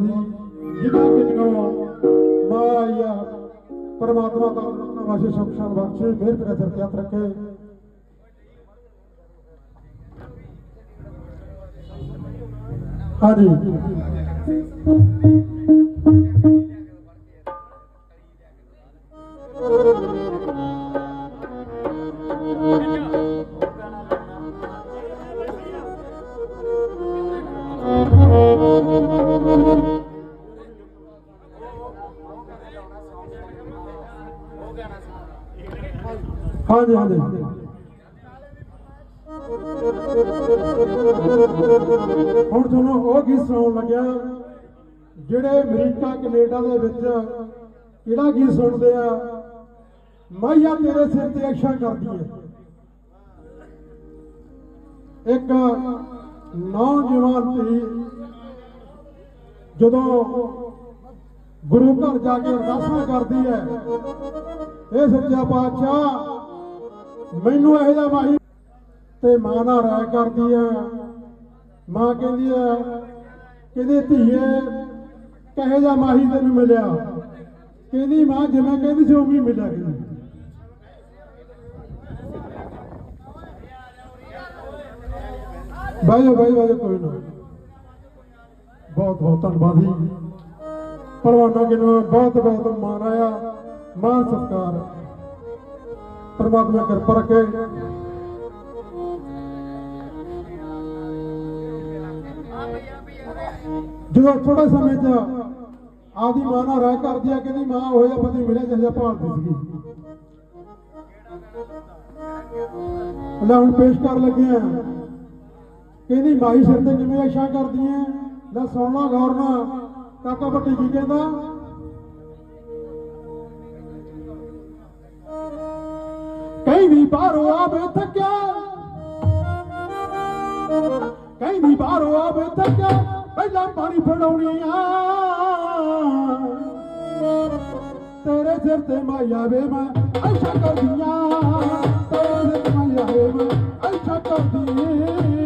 ਬਹੁਤ ਧੰਨਵਾਦ ਜੀ ਜਿਨ੍ਹਾਂ ਮਾਇਆ ਪਰਮਾਤਮਾ ਦਾ ਆਪਣਾ ਵਾਸ਼ੇ ਸ਼ਮਸ਼ਾਨ ਬਖਸ਼ੇ, ਮਿਹਰ ਕਰੇ ਸਿਰ ਰੱਖੇ ਹਾਂਜੀ। ਹਾਂਜੀ ਹਾਂਜੀ। ਹੁਣ ਤੁਹਾਨੂੰ ਉਹ ਗੀਤ ਸੁਣਾਉਣ ਲੱਗਿਆ, ਜਿਹੜੇ ਅਮਰੀਕਾ, ਕੈਨੇਡਾ ਦੇ ਵਿੱਚ ਕਿਹੜਾ ਗੀਤ ਸੁਣਦੇ ਆ? ਮਾਇਆ ਤੇਰੇ ਸਿਰ ਤੇ ਅਕਸ਼ਾ ਕਰਦੀ ਹੈ ਇੱਕ ਨੌਜਵਾਨ ਧੀ ਜਦੋਂ ਗੁਰੂ ਘਰ ਜਾ ਕੇ ਅਰਦਾਸਾਂ ਕਰਦੀ ਹੈ, ਇਹ ਸੱਚਾ ਪਾਤਸ਼ਾਹ ਮੈਨੂੰ ਇਹੋ ਜਿਹਾ ਮਾਹੀ ਤੇ ਮਾਂ ਦਾ ਰਾਇ ਕਰਦੀ ਹੈ ਮਾਂ ਕਹਿੰਦੀ ਹੈ ਕਹਿੰਦੀ ਧੀਏ, ਕਹੇ ਜਾ ਮਾਹੀ ਤੈਨੂੰ ਮਿਲਿਆ? ਕਹਿੰਦੀ, ਮਾਂ ਜਿਵੇਂ ਕਹਿੰਦੀ ਸੀ ਉਵੇਂ ਹੀ ਮਿਲਿਆ ਕਹਿੰਦੀ ਬਾਈ ਬਾਈ ਬਾਈ ਕੋਈ ਨਾ। ਬਹੁਤ ਬਹੁਤ ਧੰਨਵਾਦ ਜੀ। ਪਰਵਾਨਾ ਕਿਨੂੰ ਬਹੁਤ ਬਹੁਤ ਮਾਣ ਆਇਆ। ਮਾਨ ਸਤਕਾਰ। ਪਰਮਾਤਮਾ ਕਿਰਪਾ ਰੱਖੇ। ਜਦੋਂ ਥੋੜੇ ਸਮੇਂ ਚ ਆਪਦੀ ਮਾਂ ਨਾਲ ਰਾਇ ਕਰਦੀ ਆ, ਕਹਿੰਦੀ ਮਾਂ, ਉਹ ਜਿਹਾ ਪਤੀ ਮਿਲਿਆ ਜਿਹਾ ਭਾਲਦੀ ਸੀਗੀ। ਲੈ ਹੁਣ ਪੇਸ਼ ਕਰ ਲੱਗੇ ਆ। ਕਹਿੰਦੀ, ਮਾਈ ਸਿਰ ਤੇ ਕਿਵੇਂ ਅਸ਼ਾ ਕਰਦੀ ਐ? ਲੈ ਸੁਣ ਲਾ ਗੌਰ ਨਾਲ। ਕਾਕਾ ਪੱਟੀ ਕੀ ਕਹਿੰਦਾ? ਬਾਹਰੋਂ ਆਵੇ ਥੱਕਿਆ ਕਹਿੰਦੀ ਬਾਹਰੋਂ ਆਵੇ ਥੱਕਿਆ ਪਹਿਲਾਂ ਪਾਣੀ ਫੜਾਉਣੀ ਆ। ਤੇਰੇ ਸਿਰ ਤੇ ਮਾਇਆ ਵੇ ਮੈਂ ਐਸ਼ਾ ਕਰਦੀਆਂ ਤੇਰੇ ਸਿਰ ਤੇ ਮਾਇਆ ਵੇ ਮੈਂ ਐਸ਼ਾ ਕਰਦੀਆਂ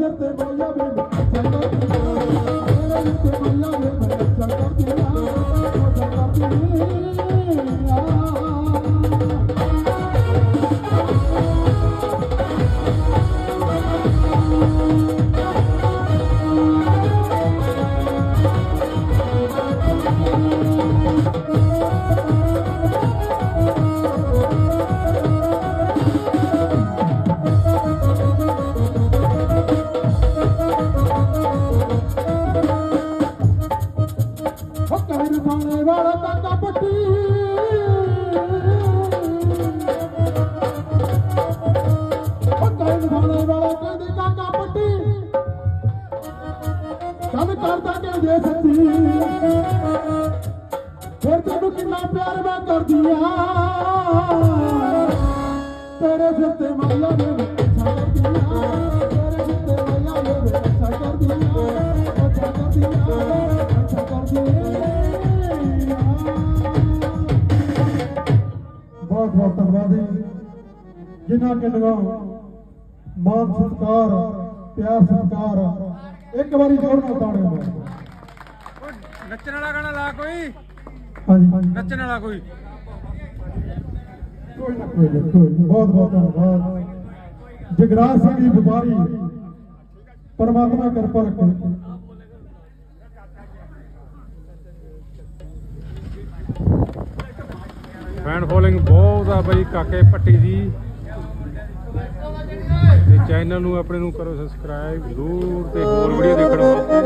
ਸਿਰ ਤੇ ਮਾਇਆ ਵੇ ਅੱਛਾ ਕਰਦੀਆਂ ਸਿਰ ਤੇ ਮਾਇਆ ਵੇ ਅੱਛਾ ਕਰਦੀਆਂ ਅੱਛਾ ਕਰਦੀਆਂ ਕਰਦਾ ਕਹਿੰਦੇ ਸੱਚੀ। ਫਿਰ ਤੈਨੂੰ ਕਿੰਨਾ ਪਿਆਰ ਮੈਂ ਕਰਦੀ ਆ। ਤੇਰੇ ਸਿਰ ਤੇ ਮੱਲਾ ਮੇਰੇ ਪਿੱਛਾ ਕਰਦੀ ਆ। ਤੇਰੇ ਸਿਰ ਤੇ ਮੱਲਾ ਮੇਰੇ ਪਿੱਛਾ ਕਰਦੀ ਆ। ਪਿੱਛਾ ਕਰਦੀ ਆ। ਪਿੱਛਾ ਕਰਦੀ ਆ। ਬਹੁਤ ਬਹੁਤ ਧੰਨਵਾਦ ਜੀ। ਜਿਨ੍ਹਾਂ ਕੇ ਲਗਾ ਮਾਨ ਸਤਕਾਰ ਪਿਆਰ ਸਤਕਾਰ ਇੱਕ ਵਾਰੀ ਜ਼ੋਰ ਨਾਲ ਓਏ, ਨੱਚਣ ਵਾਲਾ ਗਾਣਾ ਲਾ ਕੋਈ। ਹਾਂਜੀ। ਨੱਚਣ ਵਾਲਾ ਕੋਈ। ਕੋਈ ਨਾ ਕੋਈ ਨਾ ਕੋਈ ਨਾ। ਬਹੁਤ ਬਹੁਤ ਧੰਨਵਾਦ। ਜਗਰਾਜ ਸਿੰਘ ਜੀ ਵਪਾਰੀ। ਪਰਮਾਤਮਾ ਕਿਰਪਾ ਰੱਖੇ। ਫੈਨ ਫੋਲੋਇੰਗ ਬਹੁਤ ਆ ਬਈ ਕਾਕੇ ਪੱਟੀ ਦੀ ਚੈਨਲ ਨੂੰ ਆਪਣੇ ਨੂੰ ਕਰੋ ਸਬਸਕ੍ਰਾਈਬ ਜ਼ਰੂਰ ਤੇ ਹੋਰ ਵੀਡੀਓ ਦੇਖਣ ਵਾਸਤੇ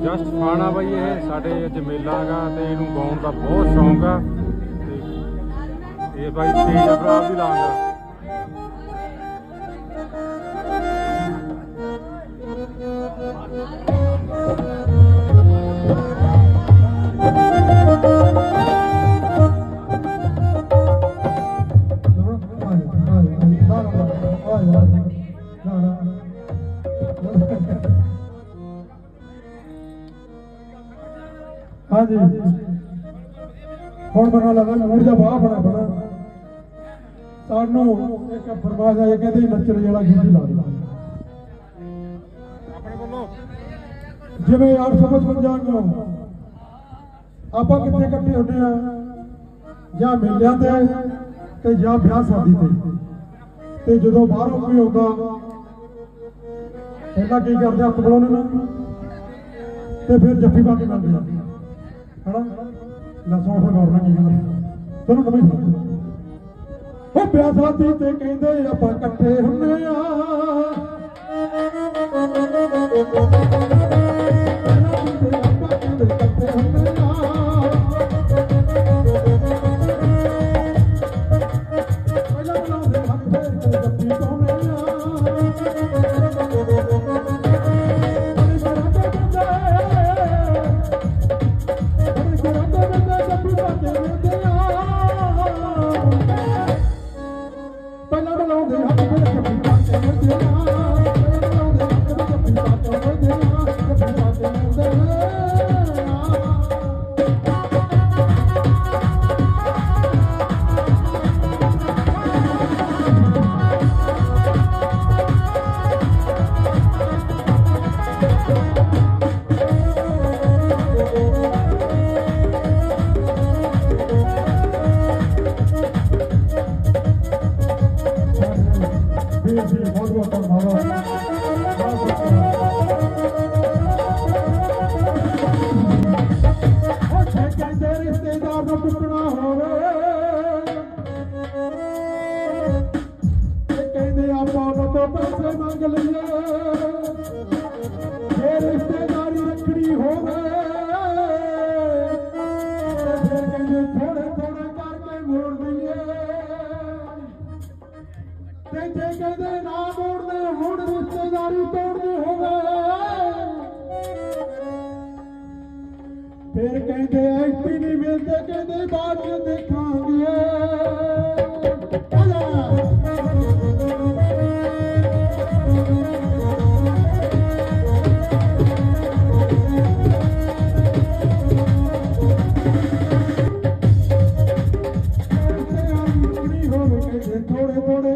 ਜਸਟ ਖਾਣਾ ਬਾਈ ਇਹ, ਸਾਡੇ ਅੱਜ ਮੇਲਾ ਹੈਗਾ ਤੇ ਇਹਨੂੰ ਗਾਉਣ ਦਾ ਬਹੁਤ ਸ਼ੌਂਕ ਆ। ਤੇ ਇਹ ਬਾਈ ਤੇਜ ਅਪਰਾਧ ਦੀ ਲਾਉਂਦਾ ਹਾਂਜੀ। ਹੁਣ ਬਣਾ ਲੱਗਾ ਮੂੜ ਜਾ ਬਾਹ ਬਣਾ ਬਣਾ ਸਾਨੂੰ ਇੱਕ ਫਰਮਾਇਸ਼ ਆਈ ਕਹਿੰਦੇ ਨੱਚਣ ਵਾਲਾ ਗੀਤ ਲਾ ਦੇ ਆਪਣੇ ਵੱਲੋਂ। ਜਿਵੇਂ 855 ਨੂੰ ਆਪਾਂ ਕਿੱਥੇ ਇਕੱਠੇ ਹੁੰਦੇ ਆ? ਜਾਂ ਮੇਲਿਆਂ ਤੇ ਤੇ ਜਾਂ ਵਿਆਹ ਸ਼ਾਦੀ ਤੇ। ਤੇ ਜਦੋਂ ਬਾਹਰੋਂ ਕੋਈ ਆਉਂਦਾ ਪਹਿਲਾਂ ਕੀ ਕਰਦੇ ਹੱਥ ਬੁਲਾਉਂਦੇ ਨੇ? ਤੇ ਫਿਰ ਜੱਫੀ ਪਾ ਕੇ ਮਿਲਦੇ ਆ। ਹਨਾ ਲੈ ਫਿਰ ਗੌਰ ਨਾਲ ਕੀ ਕਹਿੰਦੇ। ਤੈਨੂੰ ਨਵੀਂ ਸੁਣਾ। ਉਹ ਵਿਆਹ ਸ਼ਾਦੀ ਤੇ ਕਹਿੰਦੇ ਆਪਾਂ ਇਕੱਠੇ ਹੁੰਦੇ ਆ। ਪੈਸੇ ਜੇ ਰਿਸ਼ਤੇਦਾਰੀ ਰੱਖਣੀ ਹੋਵੇ ਤੇ ਫਿਰ ਕਹਿੰਦੇ ਥੋੜੇ ਥੋੜੇ ਕਰਕੇ ਮੋੜ ਦਈਏ ਤੇ ਜੇ ਕਹਿੰਦੇ ਨਾ ਮੋੜਦੇ ਹੁਣ ਰਿਸ਼ਤੇਦਾਰੀ ਤੋੜਨੀ ਹੋਵੇ ਫਿਰ ਕਹਿੰਦੇ ਥੋੜੇ ਥੋੜੇ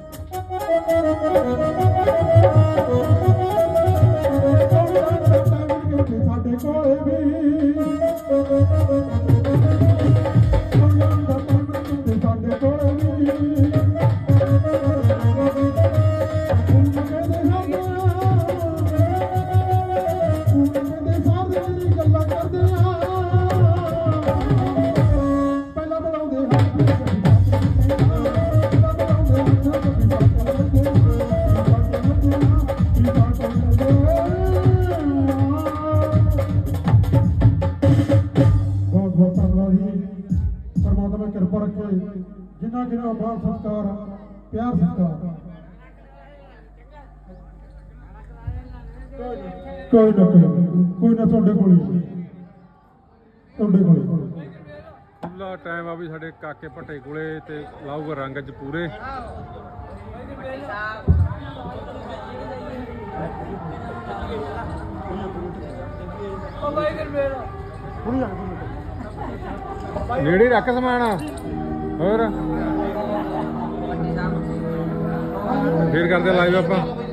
ਬੈਠੋ ਜਿੰਨਾ ਕਿੰਨਾ ਮਾਨ ਸਤਿਕਾਰ ਪਿਆਰ ਸਤਿਕਾਰ ਕੋਈ ਨਾ ਕੋਈ ਨਾ, ਕੋਈ ਨਾ ਤੁਹਾਡੇ ਕੋਲ। ਤੁਹਾਡੇ ਕੋਲ। ਖੁੱਲਾ ਟਾਈਮ ਆ ਵੀ ਸਾਡੇ ਕਾਕੇ ਭੱਟੇ ਕੋਲੇ ਤੇ ਲਾਊਗਾ ਰੰਗ ਅੱਜ ਪੂਰੇ ਨੇੜੇ ਰੱਖ ਸਮਾਨ। ਹੋਰ। ਫੇਰ ਕਰਦੇ ਲਾਈਵ ਆਪਾਂ।